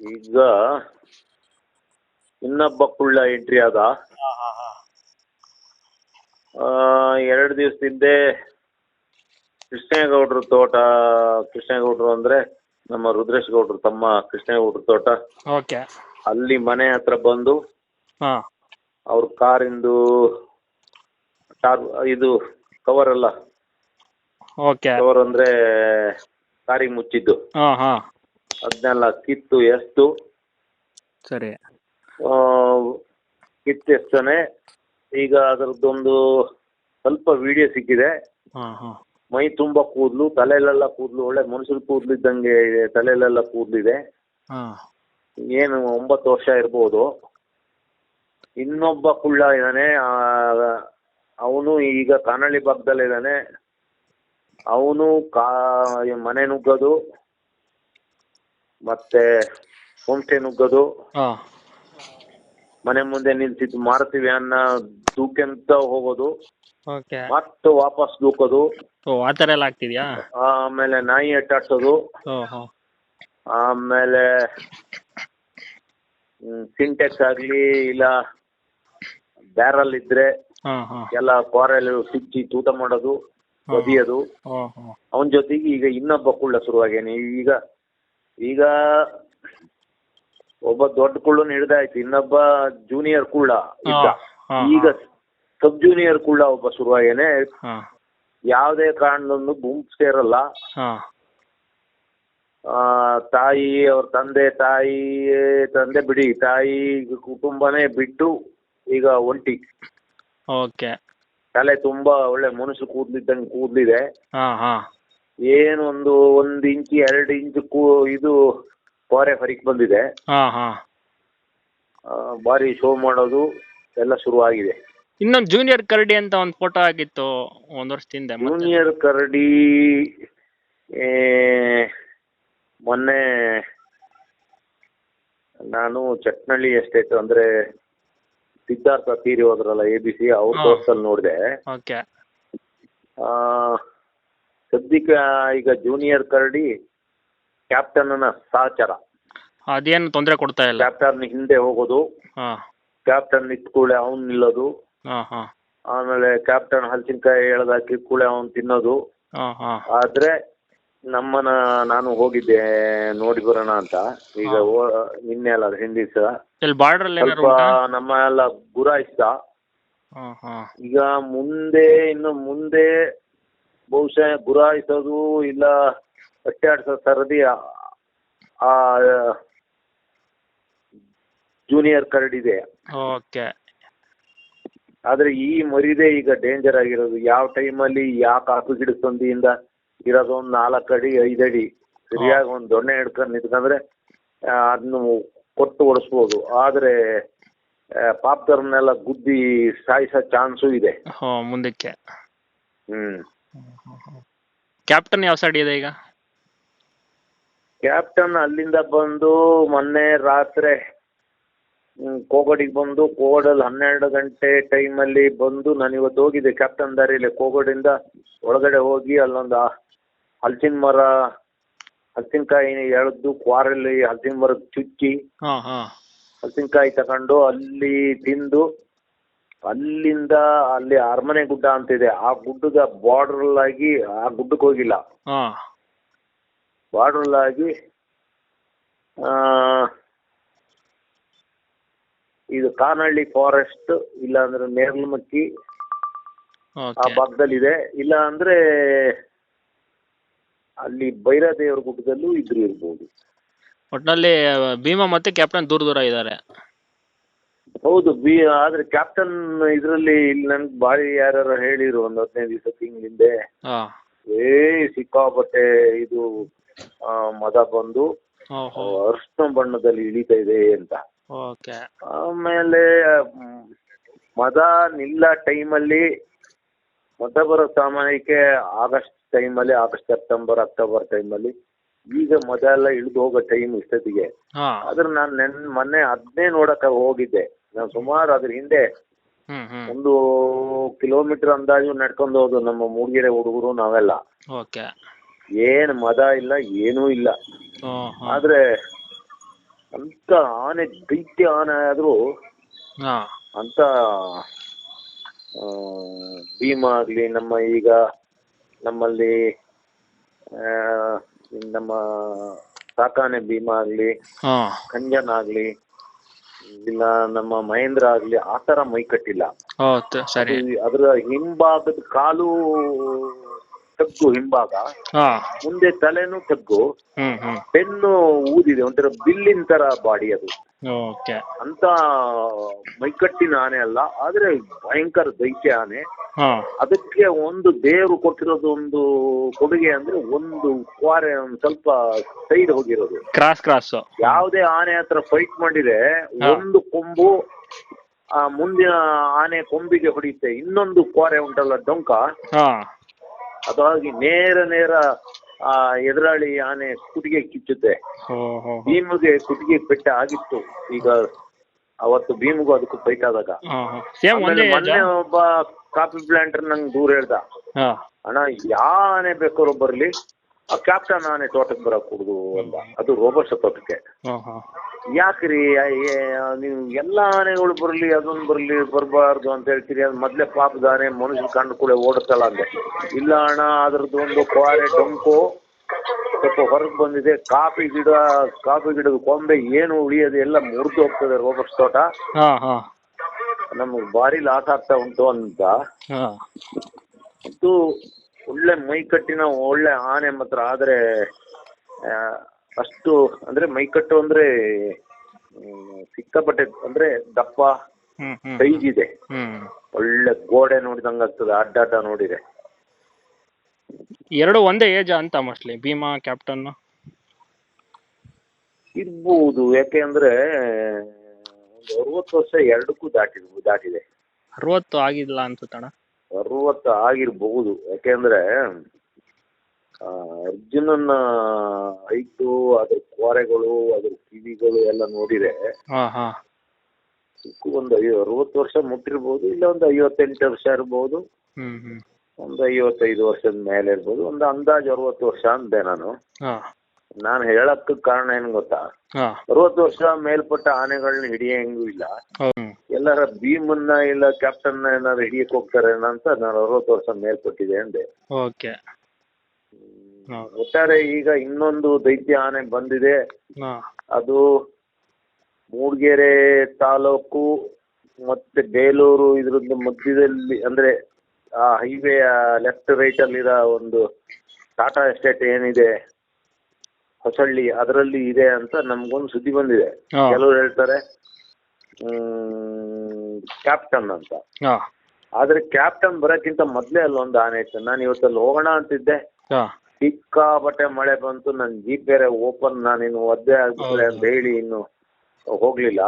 ಈಗ ಇನ್ನೊಬ್ಬ ಕುಳ್ಳ ಎಂಟ್ರಿ ಆದ. ಎರಡು ದಿವಸ ಹಿಂದೆ ಕೃಷ್ಣೇಗೌಡ್ರ ತೋಟ ಕೃಷ್ಣೇಗೌಡ್ರು ಅಂದ್ರೆ ನಮ್ಮ ರುದ್ರೇಶ್ ಗೌಡ್ರು ತಮ್ಮ ಕೃಷ್ಣೇಗೌಡ್ರ ತೋಟ. ಓಕೆ. ಅಲ್ಲಿ ಮನೆ ಹತ್ರ ಬಂದು ಅವ್ರ ಕಾರಿಂದು ಟಾರ್ ಇದು ಕವರ್ ಅಲ್ಲ. ಓಕೆ. ಕವರ್ ಅಂದ್ರೆ ಕಾರಿಗೆ ಮುಚ್ಚಿದ್ದು. ಅದನ್ನೆಲ್ಲ ಕಿತ್ತು ಎಸ್ದು ಸರಿ. ಆ, ಕಿತ್ತೆಸ್ತಾನೆ ಈಗ ಅದರದ್ದೊಂದು ಸ್ವಲ್ಪ ವಿಡಿಯೋ ಸಿಕ್ಕಿದೆ. ಮೈ ತುಂಬಾ ಕೂದಲು ತಲೆಯಲ್ಲೆಲ್ಲ ಕೂದಲು ಒಳ್ಳೆ ಮನುಷ್ಯರು ಕೂದಲು ಇದ್ದಂಗೆ ಇದೆ ತಲೆಯಲ್ಲೆಲ್ಲ ಕೂದಲಿದೆ. ಏನು ಒಂಬತ್ತು ವರ್ಷ ಇರ್ಬೋದು. ಇನ್ನೊಬ್ಬ ಕುಳ್ಳ ಇದ್ದಾನೆ ಅವನು ಈಗ ಕಾನಳ್ಳಿ ಭಾಗದಲ್ಲಿದ್ದಾನೆ. ಅವನು ಕಾ ಮನೆ ನುಗ್ಗೋದು. ಮತ್ತೆ ಹೋಮ್ಸ್ಟೇ ನುಗ್ಗೋದು. ಹಾಂ. ಮನೆ ಮುಂದೆ ನಿಲ್ಸಿದ್ದು ಮಾರುತಿ ಅನ್ನ ದೂಕೆಂತ ಹೋಗೋದು. ಓಕೆ. ಮತ್ತೆ ವಾಪಸ್ ದೂಕೋದು. ಓ ಆ ಥರ ಎಲ್ಲ ಆಗ್ತಿದ್ಯಾ? ಆಮೇಲೆ ನಾಯಿ ಅಟ್ಟಾಡ್ಸೋದು ಓ ಹಾಂ. ಆಮೇಲೆ ಸಿಂಟೆಕ್ಸ್ ಆಗ್ಲಿ ಇಲ್ಲ ಬ್ಯಾರಲ್ ಇದ್ರೆ ಹಾಂ ಹಾಂ. ಎಲ್ಲ ಕ್ವಾರೆಲ್ ಸಿಕ್ಕಿ ತೂತ ಮಾಡೋದು ಒದಿಯೋದು. ಅವನ ಜೊತೆಗೆ ಈಗ ಇನ್ನೊಬ್ಬ ಕುಳ್ಳ ಶುರುವಾಗೇನೆ. ಈಗ ಈಗ ಒಬ್ಬ ದೊಡ್ಡ ಕುಳ್ಳನ್ ಹಿಡ್ದಾಯ್ತು ಇನ್ನೊಬ್ಬ ಜೂನಿಯರ್ ಕುಳ್ಳ ಇದ್ದ. ಈಗ ಸಬ್ ಜೂನಿಯರ್ ಕುಳ್ಳ ಒಬ್ಬ ಶುರುವಾಗೇನೆ ಯಾವುದೇ ಕಾರಣದೊಂದು ಗುಂಪು ಸೇರಲ್ಲ. ಆ, ತಾಯಿ ಅವ್ರ ತಂದೆ ತಾಯಿ ತಂದೆ ಬಿಡಿ. ತಾಯಿ ಕುಟುಂಬನೇ ಬಿಟ್ಟು ಈಗ ಒಂಟಿ. ಓಕೆ. ತಲೆ ತುಂಬಾ ಒಳ್ಳೆ ಮನುಷ್ಯ ಕೂದ್ಲಿದ್ದಂಗೆ ಕೂದ್ಲಿದೆ. ಏನು ಒಂದು ಒಂದ್ ಇಂಚ್ ಎರಡು ಇಂಚು ಇದು ಕೋರೆ ಹೊರಗೆ ಬಂದಿದೆ. ಹಾ ಹಾಂ. ಆ, ಭಾರಿ ಶೋ ಮಾಡೋದು ಎಲ್ಲ ಶುರುವಾಗಿದೆ. ಇನ್ನೊಂದು ಜೂನಿಯರ್ ಕರಡಿ ಅಂತ ಒಂದು ಫೋಟೋ ಆಗಿತ್ತು ಒಂದ್ ವರ್ಷದಿಂದ ಮತ್ತೆ. ಜೂನಿಯರ್ ಕರಡಿ ಏ, ಮೊನ್ನೆ ನಾನು ಚಟ್ನಳ್ಳಿ ಎಸ್ಟೇಟ್ ಅಂದ್ರೆ ಸಿದ್ಧಾರ್ಥ ತೀರಿ ಹೋದ್ರಲ್ಲ ಎ ಬಿ ಸಿ ಅವ್ರ ಹಾ. ಕೋರ್ಸಲ್ಲಿ ನೋಡಿದೆ. ಓಕೆ ಸದ್ಯಕ್ಕೆ ಈಗ ಜೂನಿಯರ್ ಕರಡಿ ಕ್ಯಾಪ್ಟನ್ನ ಸಹಚರ. ಅದೇನು ತೊಂದರೆ ಕೊಡ್ತಾ ಇಲ್ಲ? ಕ್ಯಾಪ್ಟನ್ ಹಿಂದೆ ಹೋಗೋದು. ಕ್ಯಾಪ್ಟನ್ ನಿಂತ ಕೂಡಲೇ ಅವ್ನು ನಿಲ್ಲೋದು. ಆಮೇಲೆ ಕ್ಯಾಪ್ಟನ್ ಹಲಸಿನಕಾಯಿ ಎಳ್ದಾಕಿ ಕೂಳೆ ಅವನ್ ತಿನ್ನೋದು. ಆದ್ರೆ ನಮ್ಮನ ನಾನು ಹೋಗಿದ್ದೆ ನೋಡಿ ಬರೋಣ ಅಂತ. ಈಗ ನಿನ್ನೆ ಅಲ್ಲ ಏನಾರು ಸ್ವಲ್ಪ ನಮ್ಮ ಎಲ್ಲ ಗುರಾಯಿಸ್ತ ಈಗ ಮುಂದೆ ಇನ್ನು ಮುಂದೆ ಬಹುಶಃ ಗುರಾಯಿಸೋದು ಇಲ್ಲ ಅಟ್ಟಾಡಿಸೋ ಸರದಿ ಆ- ಜೂನಿಯರ್ ಜೂನಿಯರ್ ಇದೆ. ಓಕೆ. ಆದ್ರೆ ಈ ಮರಿದೆ ಈಗ ಡೇಂಜರ್ ಆಗಿರೋದು. ಯಾವ ಟೈಮಲ್ಲಿ ಯಾಕೆ ಆಕು ಗಿಡ ಸಂದಿಯಿಂದ ಇರೋದು ಒಂದ್ ನಾಲ್ಕು ಅಡಿ ಐದು ಅಡಿ ಸರಿಯಾಗಿ ಒಂದು ದೊಣ್ಣೆ ಹಿಡ್ಕೊಂಡು ನಿಂತ್ಕೊಂಡ್ರೆ ಅದನ್ನ ಕೊಟ್ಟು ಓಡಿಸ್ಬೋದು ಆದ್ರೆ ಪಾಪ್ದರ್ನೆಲ್ಲ ಗುದ್ದಿ ಸಾಯಿಸೋ ಚಾನ್ಸು ಇದೆ. ಮುಂದಕ್ಕೆ. ಹ್ಮ್. ಕ್ಯಾಪ್ಟನ್ ಯಾವ ಸೈಡ್ ಇದೆ ಈಗ? ಕ್ಯಾಪ್ಟನ್ ಅಲ್ಲಿಂದ ಬಂದು ಮೊನ್ನೆ ರಾತ್ರಿ ಕೋಗಡಿಗೆ ಬಂದು ಕೋಗಡಲ್ಲಿ ಹನ್ನೆರಡು ಗಂಟೆ ಟೈಮಲ್ಲಿ ಬಂದು ನಾನು ಇವತ್ತು ಹೋಗಿದ್ದೆ ಕ್ಯಾಪ್ಟನ್ ದಾರಿಯಲ್ಲಿ ಕೋಗಡಿಂದ ಒಳಗಡೆ ಹೋಗಿ ಅಲ್ಲೊಂದು ಹಲಸಿನ ಮರ ಹಲಸಿನಕಾಯಿ ಎಳೆದು ಕ್ವಾರಲ್ಲಿ ಹಲಸಿನ ಮರದ ಚುಚ್ಚಿ ಹಲಸಿನಕಾಯಿ ತಗೊಂಡು ಅಲ್ಲಿ ತಿಂದು ಅಲ್ಲಿಂದ ಅಲ್ಲಿ ಅರಮನೆ ಗುಡ್ಡ ಅಂತ ಇದೆ. ಆ ಗುಡ್ಡದ ಬಾರ್ಡರ್ ಆಗಿ ಆ ಗುಡ್ಡಕ್ಕೆ ಹೋಗಿಲ್ಲ. ಬಾರ್ಡರ್ ಆಗಿ ಆ, ಇದು ಕಾನಹಳ್ಳಿ ಫಾರೆಸ್ಟ್ ಇಲ್ಲ ಅಂದ್ರೆ ನೇರ್ಲಮಕ್ಕಿ ಆ ಭಾಗದಲ್ಲಿ ಭಾಗದಲ್ಲಿದೆ. ಇಲ್ಲ ಅಂದ್ರೆ ಅಲ್ಲಿ ಭೈರದೇವರ ಗುಡ್ಡದಲ್ಲೂ ಇದ್ರು ಇರ್ಬೋದು. ಒಟ್ನಲ್ಲಿ ಭೀಮಾ ಮತ್ತೆ ಕ್ಯಾಪ್ಟನ್ ದೂರ ದೂರ ಇದ್ದಾರೆ. ಹೌದು ಬಿ ಆದ್ರೆ ಕ್ಯಾಪ್ಟನ್ ಇದರಲ್ಲಿ ಇಲ್ಲಿ ನನ್ಗೆ ಬಾರಿ ಯಾರು ಹೇಳಿರು ಒಂದ್ ಹದಿನೈದು ದಿವಸ ತಿಂಗಳಿಂದೆ ಹಿಂದೆ. ಏ ಸಿಕ್ಕಾಪಟ್ಟೆ ಇದು ಮದ ಬಂದು ಅರ್ಶನ ಬಣ್ಣದಲ್ಲಿ ಇಳಿತಾ ಇದೆ ಅಂತ. ಆಮೇಲೆ ಮದ ನಿಲ್ಲ ಟೈಮಲ್ಲಿ ಮದ ಬರೋ ಸಾಮಾನ್ಯಕ್ಕೆ ಆಗಸ್ಟ್ ಟೈಮಲ್ಲಿ ಆಗಸ್ಟ್ ಸೆಪ್ಟೆಂಬರ್ ಅಕ್ಟೋಬರ್ ಟೈಮಲ್ಲಿ ಈಗ ಮದ ಎಲ್ಲ ಇಳಿದು ಹೋಗೋ ಟೈಮ್ ಇಷ್ಟೊತ್ತಿಗೆ. ಆದ್ರೆ ನಾನು ನೆನ್ ಮೊನ್ನೆ ಅದನ್ನೇ ನೋಡಕ್ಕೆ ಹೋಗಿದ್ದೆ. ನಾನು ಸುಮಾರು ಅದ್ರ ಹಿಂದೆ ಒಂದು ಕಿಲೋಮೀಟರ್ ಅಂದಾಜು ನಡ್ಕೊಂಡು ಹೋದ್ರು ನಮ್ಮ ಮೂಡಿಗೆರೆ ಹುಡುಗರು ನಾವೆಲ್ಲ. ಓಕೆ. ಏನು ಮದ ಇಲ್ಲ ಏನೂ ಇಲ್ಲ. ಆದ್ರೆ ಅಂತ ಆನೆ ದೈತ್ಯ ಆನೆ ಆದ್ರೂ ಅಂತ ಭೀಮ ಆಗ್ಲಿ ನಮ್ಮ ಈಗ ನಮ್ಮಲ್ಲಿ ನಮ್ಮ ಸಾಕಾನೆ ಭೀಮ ಆಗ್ಲಿ ಕಂಜನ್ ಆಗ್ಲಿ ಇಲ್ಲ ನಮ್ಮ ಮಹೇಂದ್ರ ಆಗ್ಲಿ ಆ ತರ ಮೈ ಕಟ್ಟಿಲ್ಲ. ಸರಿ. ಅದರ ಹಿಂಭಾಗದ ಕಾಲು ತಗ್ಗು ಹಿಂಭಾಗ. ಮುಂದೆ ತಲೆನೂ ತಗ್ಗು. ಬೆನ್ನು ಊದಿದೆ ಒಂಥರ ಬಿಲ್ಲಿನ ತರ ಬಾಡಿ ಅದು. ಓಕೆ. ಅಂತ ಮೈಕಟ್ಟಿನ ಆನೆ ಅಲ್ಲ ಆದ್ರೆ ಭಯಂಕರ ದೈತ್ಯ ಆನೆ. ಅದಕ್ಕೆ ಒಂದು ದೇವರು ಕೊಟ್ಟಿರೋದು ಒಂದು ಕೊಡುಗೆ ಅಂದ್ರೆ ಒಂದು ಕ್ವಾರೆ ಒಂದ್ ಸ್ವಲ್ಪ ಸೈಡ್ ಹೋಗಿರೋದು. ಕ್ರಾಸ್ ಕ್ರಾಸ್ ಯಾವುದೇ ಆನೆ ಹತ್ರ ಫೈಟ್ ಮಾಡಿದ್ರೆ ಒಂದು ಕೊಂಬು ಆ ಮುಂದಿನ ಆನೆ ಕೊಂಬಿಗೆ ಹೊಡೆಯುತ್ತೆ. ಇನ್ನೊಂದು ಕ್ವಾರೆ ಉಂಟಲ್ಲ ಡೊಂಕ? ಅದಾಗಿ ನೇರ ನೇರ ಆ ಎದುರಾಳಿ ಆನೆ ಕುಟಿಗೆ ಕಿಚ್ಚುತ್ತೆ. ಭೀಮಗೆ ಕುಟಿಗೆ ಪೆಟ್ಟ ಆಗಿತ್ತು. ಈಗ ಅವತ್ತು ಭೀಮಗೂ ಅದಕ್ಕೂ ಫೈಟ್ ಆದಾಗ. ಮೊನ್ನೆ ಒಬ್ಬ ಕಾಫಿ ಪ್ಲಾಂಟರ್ ನಂಗೆ ದೂರ ಹೇಳ್ದ. ಅಣ್ಣ ಯಾ ಆನೆ ಬೇಕಾದ್ರೂ ಬರ್ಲಿ? ಆ ಕ್ಯಾಪ್ಟನ್ ಆನೆ ತೋಟಕ್ಕೆ ಬರಕ್ ಕುಡುದು ಅಂತ ಅದು ರೋಬರ್ ತೋಟಕ್ಕೆ. ಯಾಕ್ರಿ? ನೀವು ಎಲ್ಲ ಆನೆಗಳು ಬರ್ಲಿ ಅದೊಂದು ಬರ್ಲಿ ಬರಬಾರ್ದು ಅಂತ ಹೇಳ್ತೀರಿ. ಅದು ಮೊದ್ಲೇ ಪಾಪದ ಆನೆ ಮನುಷ್ಯ ಕಂಡು ಕೂಡ ಓಡುತ್ತಲ್ಲ ಅಂದೆ. ಇಲ್ಲ ಅಣ್ಣ ಅದ್ರದ್ದು ಒಂದು ಕ್ವಾರೆ ಡೊಂಕು ಸ್ವಲ್ಪ ಹೊರಗೆ ಬಂದಿದೆ. ಕಾಫಿ ಗಿಡ ಕಾಫಿ ಗಿಡದ ಕೊಂಬೆ ಏನು ಉಳಿಯೋದು ಎಲ್ಲ ಮುರಿದು ಹೋಗ್ತದೆ ರೋಬರ್ಸ್ ತೋಟ. ನಮಗೆ ಭಾರಿ ಲಾಸ್ ಆಗ್ತಾ ಉಂಟು ಅಂತ. ಇದು ಒಳ್ಳೆ ಮೈಕಟ್ಟಿನ ಒಳ್ಳೆ ಆನೆ ಮಾತ್ರ. ಆದ್ರೆ ಅಷ್ಟು ಅಂದ್ರೆ ಮೈಕಟ್ಟು ಅಂದ್ರೆ ಸಿಕ್ಕಾಪಟ್ಟೆ ಅಂದ್ರೆ ದಪ್ಪ ಸೈಜ್ ಇದೆ. ಒಳ್ಳೆ ಗೋಡೆ ನೋಡಿದಂಗ ಆಗ್ತದೆ ಅಡ್ಡ ಅಡ್ಡ ನೋಡಿದೆ ಎರಡು ಒಂದೇ ಏಜ್ ಅಂತ ಮೋಸ್ಟ್ಲಿ ಭೀಮಾ ಕ್ಯಾಪ್ಟನ್ ಇರ್ಬೋದು ಯಾಕೆ ಅಂದ್ರೆ ಒಂದು ಅರವತ್ತು ವರ್ಷ ಎರಡಕ್ಕೂ ದಾಟಿ ದಾಟಿದೆ. ಅರವತ್ತು ಆಗಿಲ್ಲ ಅನ್ಸುತ್ತಣ್ಣ. ಅರವತ್ತು ಆಗಿರ್ಬಹುದು ಯಾಕೆಂದ್ರೆ ಅರ್ಜುನನ ಹೈಟು ಅದ್ರ ಕೋರೆಗಳು ಅದ್ರ ಕಿವಿಗಳು ಎಲ್ಲ ನೋಡಿದ್ರೆ ಹಾ ಹಾ. ಒಂದು ಐ ಅರವತ್ತು ವರ್ಷ ಮುಟ್ಟಿರ್ಬೋದು ಇಲ್ಲ ಒಂದು ಐವತ್ತೆಂಟು ವರ್ಷ ಇರ್ಬೋದು. ಹ್ಮ್ ಹ್ಮ್. ಒಂದು ಐವತ್ತೈದು ವರ್ಷದ ಮೇಲೆ ಇರ್ಬೋದು ಒಂದು ಅಂದಾಜು ಅರವತ್ತು ವರ್ಷ ಅಂದೆ ನಾನು. ಹಾ. ನಾನು ಹೇಳಕ್ಕೆ ಕಾರಣ ಏನು ಗೊತ್ತಾ? ಹಾ. ಅರವತ್ತು ವರ್ಷ ಮೇಲ್ಪಟ್ಟ ಆನೆಗಳನ್ನ ಹಿಡಿಯಂಗೂ ಇಲ್ಲ. ಹೌದು ಎಲ್ಲರ ಭೀಮನ್ನ ಇಲ್ಲ ಕ್ಯಾಪ್ಟನ್ ಏನಾದ್ರು ಹಿಡಿಯಕ್ಕೆ ಹೋಗ್ತಾರೆ ಅಂತ ನಾನು ಅರವತ್ತು ವರ್ಷ ಮೇಲ್ಪಟ್ಟಿದೆ ಅಂದೆ. ಓಕೆ. ಒಟ್ಟಾರೆ ಈಗ ಇನ್ನೊಂದು ದೈತ್ಯ ಆನೆ ಬಂದಿದೆ. ಅದು ಮೂಡಿಗೆರೆ ತಾಲೂಕು ಮತ್ತೆ ಬೇಲೂರು ಇದ್ರದ್ದು ಮಧ್ಯದಲ್ಲಿ ಅಂದ್ರೆ ಆ ಹೈವೇ ಲೆಫ್ಟ್ ರೈಟ್ ಅಲ್ಲಿರೋ ಒಂದು ಟಾಟಾ ಎಸ್ಟೇಟ್ ಏನಿದೆ ಹೊಸಳ್ಳಿ ಅದರಲ್ಲಿ ಇದೆ ಅಂತ ನಮ್ಗೊಂದು ಸುದ್ದಿ ಬಂದಿದೆ. ಕೆಲವರು ಹೇಳ್ತಾರೆ ಕ್ಯಾಪ್ಟನ್ ಅಂತ. ಆದ್ರೆ ಕ್ಯಾಪ್ಟನ್ ಬರೋಕ್ಕಿಂತ ಮೊದ್ಲೇ ಅಲ್ಲೊಂದು ಆನೆ ಇತ್ತು. ನಾನು ಇವತ್ತಲ್ಲಿ ಹೋಗೋಣ ಅಂತಿದ್ದೆ. ಸಿಕ್ಕಾಪಟ್ಟೆ ಮಳೆ ಬಂತು ನನ್ ಜೀಪ್ ಬೇರೆ ಓಪನ್ ನಾನು ಇನ್ನು ಒದ್ದೆ ಆಗ್ಬಿಟ್ರೆ ಅಂತ ಹೇಳಿ ಇನ್ನು ಹೋಗ್ಲಿಲ್ಲ.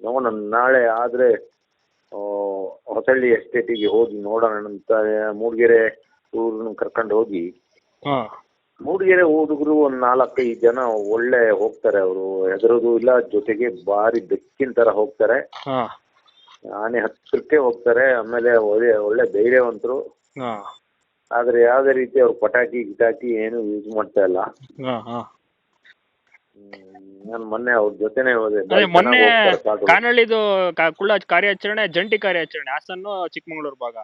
ನೋಡೋಣ ನಾಳೆ ಆದ್ರೆ ಹೊಸಳ್ಳಿ ಎಸ್ಟೇಟಿಗೆ ಹೋಗಿ ನೋಡೋಣ. ಅಂತ ಮೂಡಿಗೆರೆ ಊರನ್ನ ಕರ್ಕೊಂಡು ಹೋಗಿ. ಮೂಡಿಗೆರೆ ಹುಡುಗರು ಒಂದ್ ನಾಲ್ಕೈದು ಜನ ಒಳ್ಳೆ ಹೋಗ್ತಾರೆ ಅವರು. ಹೆದರೋದು ಇಲ್ಲ ಜೊತೆಗೆ ಬಾರಿ ಬೆಕ್ಕಿನ ತರ ಹೋಗ್ತಾರೆ. ಆನೆ ಹತ್ರಕ್ಕೆ ಹೋಗ್ತಾರೆ. ಆಮೇಲೆ ಒಳ್ಳೆ ಒಳ್ಳೆ ಧೈರ್ಯವಂತರು. ಆದ್ರೆ ಯಾವುದೇ ರೀತಿ ಅವ್ರು ಪಟಾಕಿ ಗಿಟಾಕಿ ಏನು ಯೂಸ್ ಮಾಡ್ತಾ ಇಲ್ಲ. ಹಾ ಹಾ. ನಾನು ಮೊನ್ನೆ ಅವ್ರ ಜೊತೆನೆ ಹೋದೆ. ಅದೇ ಮೊನ್ನೆ ಕಾನಳ್ಳಿದು ಕಾ- ಕುಳ್ಳ ಕಾರ್ಯಾಚರಣೆ ಜಂಟಿ ಕಾರ್ಯಾಚರಣೆ ಹಾಸನ್ನು ಚಿಕ್ಕಮಗಳೂರು ಭಾಗ.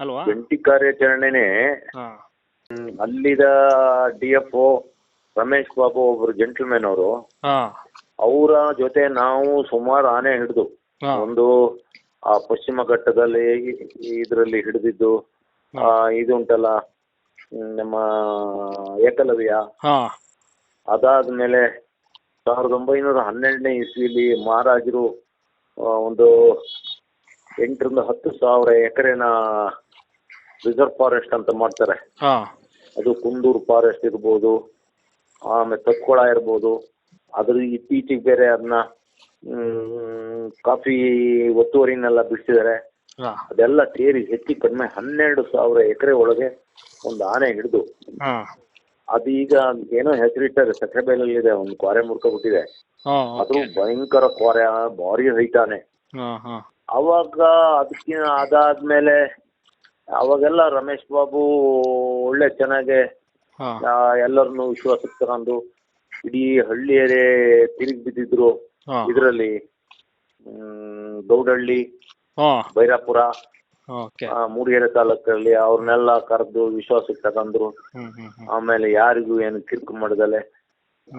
ಅಲ್ವಾ? ಜಂಟಿ ಕಾರ್ಯಾಚರಣೆನೆ ಹಾ. ಹ್ಮ್, ಅಲ್ಲಿದ ಡಿ ಎಫ್ ರಮೇಶ್ ಬಾಬು ಒಬ್ರು ಜೆಂಟಲ್ಮೆನ್ ಅವರು. ಹಾ. ಅವರ ಜೊತೆ ನಾವು ಸುಮಾರು ಆನೆ ಹಿಡಿದು. ಹಾ. ಒಂದು ಆ ಪಶ್ಚಿಮ ಘಟ್ಟದಲ್ಲಿ ಇದರಲ್ಲಿ ಹಿಡಿದಿದ್ದು ಇದು ಉಂಟಲ್ಲ ನಮ್ಮ ಏಕಲವ್ಯ ಅದಾದ್ಮೇಲೆ ಸಾವಿರದ ಒಂಬೈನೂರ ಹನ್ನೆರಡನೇ ಇಸ್ವಿಲಿ ಮಹಾರಾಜರು ಒಂದು ಎಂಟರಿಂದ ಹತ್ತು ಸಾವಿರ ಎಕರೆನ ರಿಸರ್ವ್ ಫಾರೆಸ್ಟ್ ಅಂತ ಮಾಡ್ತಾರೆ. ಅದು ಕುಂದೂರು ಫಾರೆಸ್ಟ್ ಇರ್ಬೋದು ಆಮೇಲೆ ತತ್ಕೊಳ ಇರ್ಬೋದು. ಅದ್ರ ಇತ್ತೀಚೆಗೆ ಬೇರೆ ಅದನ್ನ ಕಾಫಿ ಒತ್ತುವರಿನೆಲ್ಲ ಬಿಡಿಸಿದ್ದಾರೆ. ಅದೆಲ್ಲ ಸೇರಿ ಹೆಚ್ಚು ಕಡಿಮೆ ಹನ್ನೆರಡು ಸಾವಿರ ಎಕರೆ ಒಳಗೆ ಒಂದು ಆನೆ ಹಿಡಿದು ಅದೀಗ ಏನೋ ಹೆಸರಿಟ್ಟಾರೆ ಸಕ್ಕರೆಬೈಲಲ್ಲಿದೆ ಒಂದು ಕ್ವಾರೆ ಮುರ್ಕೊಬಿಟ್ಟಿದೆ. ಅದು ಭಯಂಕರ ಕ್ವಾರೆ ಭಾರಿ ಹೈತಾನೆ ಅವಾಗ ಅದಕ್ಕೆ ಅದಾದ್ಮೇಲೆ ಅವಾಗೆಲ್ಲ ರಮೇಶ್ ಬಾಬು ಒಳ್ಳೆ ಚೆನ್ನಾಗೆ ಎಲ್ಲರನ್ನು ವಿಶ್ವಾಸಕ್ಕೆ ತಗೊಂಡು ಇಡೀ ಹಳ್ಳಿಯರೇ ತಿರುಗಿ ಬಿದ್ದಿದ್ರು ಇದರಲ್ಲಿ ಹ್ಮ್ ಗೌಡಹಳ್ಳಿ ಹಾ. ಬೈರಾಪುರ ಓಕೆ. ಆ, ಮೂಡಿಗೆರೆ ತಾಲೂಕಲ್ಲಿ ಅವ್ರನ್ನೆಲ್ಲ ಕರೆದು ವಿಶ್ವಾಸಕ್ಕೆ ತಗೊಂಡ್ರು ಆಮೇಲೆ ಯಾರಿಗೂ ಏನು ಕಿರ್ಕು ಮಾಡದಲೆ.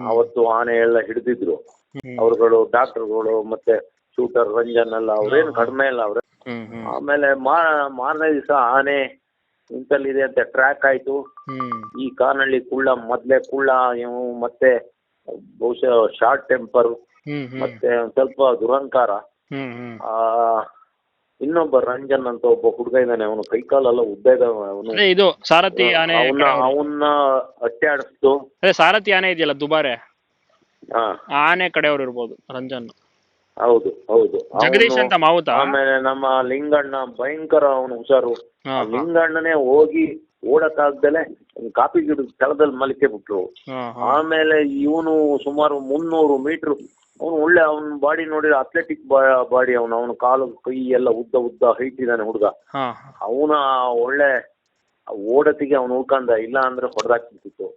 ಅವತ್ತು ಆನೆ ಎಲ್ಲ ಹಿಡಿದಿದ್ರು. ಹ್ಮ್. ಡಾಕ್ಟರ್ ಡಾಕ್ಟರ್ಗಳು ಮತ್ತೆ ಶೂಟರ್ ರಂಜನ್ ಎಲ್ಲ ಅವ್ರೇನು ಕಡಿಮೆ ಇಲ್ಲ ಅವ್ರೆ. ಹ್ಮ್ ಆಮೇಲೆ ಮಾ ಮಾರನೇ ದಿವಸ ಆನೆ ಇಂತಲ್ಲಿದೆ ಅಂತ ಟ್ರ್ಯಾಕ್ ಆಯ್ತು. ಈ ಕಾನಳ್ಳಿ ಕುಳ್ಳ ಮೊದ್ಲೇ ಕುಳ್ಳ ಇವು ಮತ್ತೆ ಬಹುಶಃ ಶಾರ್ಟ್ ಟೆಂಪರ್ ಮತ್ತೆ ಒಂದ್ ಸ್ವಲ್ಪ ದುರಂಕಾರ. ಆ ಇನ್ನೊಬ್ಬ ರಂಜನ್ ಅಂತ ಒಬ್ಬ ಹುಡುಗ ಇದ್ದಾನೆ ಅವನು ಕೈಕಾಲೆಲ್ಲ ಉದ್ದ ಇದಾವೆ ಅವನು. ಅದೇ ಇದು ಸಾರಥಿ ಆನೆ ಅವನ್ನ ಅವನ್ನ ಅಟ್ಟೆ ಆಡಿಸ್ತು ಅದೇ ಸಾರಥಿ ಆನೆ ಇದೆಯಲ್ಲ ದುಬಾರೆ? ಹಾ. ಆ ಆನೆ ಕಡೆಯವ್ರು ಇರ್ಬೋದು ರಂಜನ್. ಹೌದು ಹೌದು. ಜಗದೀಶ್ ಅಂತ ಮಾವುತ? ಆಮೇಲೆ ನಮ್ಮ ಲಿಂಗಣ್ಣ ಭಯಂಕರ ಅವನು ಹುಷಾರು. ಹಾ ಆ ಲಿಂಗಣ್ಣನೇ ಹೋಗಿ ಓಡಕ್ಕಾಗ್ದಲೆ ಒಂದ್ ಕಾಫಿ ಗಿಡ ಸ್ಥಳದಲ್ಲಿ ಮಲಿಕೆ ಬಿಟ್ರು. ಹಾ ಹಾ. ಆಮೇಲೆ ಇವನು ಸುಮಾರು ಮುನ್ನೂರು ಮೀಟರ್ ಅವನು ಒಳ್ಳೆ ಅವನ ಬಾಡಿ ನೋಡಿದ್ರೆ ಅಥ್ಲೆಟಿಕ್ ಬಾಡಿ ಅವನು ಅವನ ಕಾಲು ಕೈ ಎಲ್ಲ ಉದ್ದ ಉದ್ದ ಹೈಟ್ ಇದ್ದಾನೆ ಹುಡುಗ ಹಾ ಅವನ ಒಳ್ಳೆ ಓಡತಿಗೆ ಅವನು ಉಳ್ಕಂದ ಇಲ್ಲ ಅಂದ್ರೆ ಹೊಡೆದಾಕ್ಬಿಟ್ಟಿತ್ತು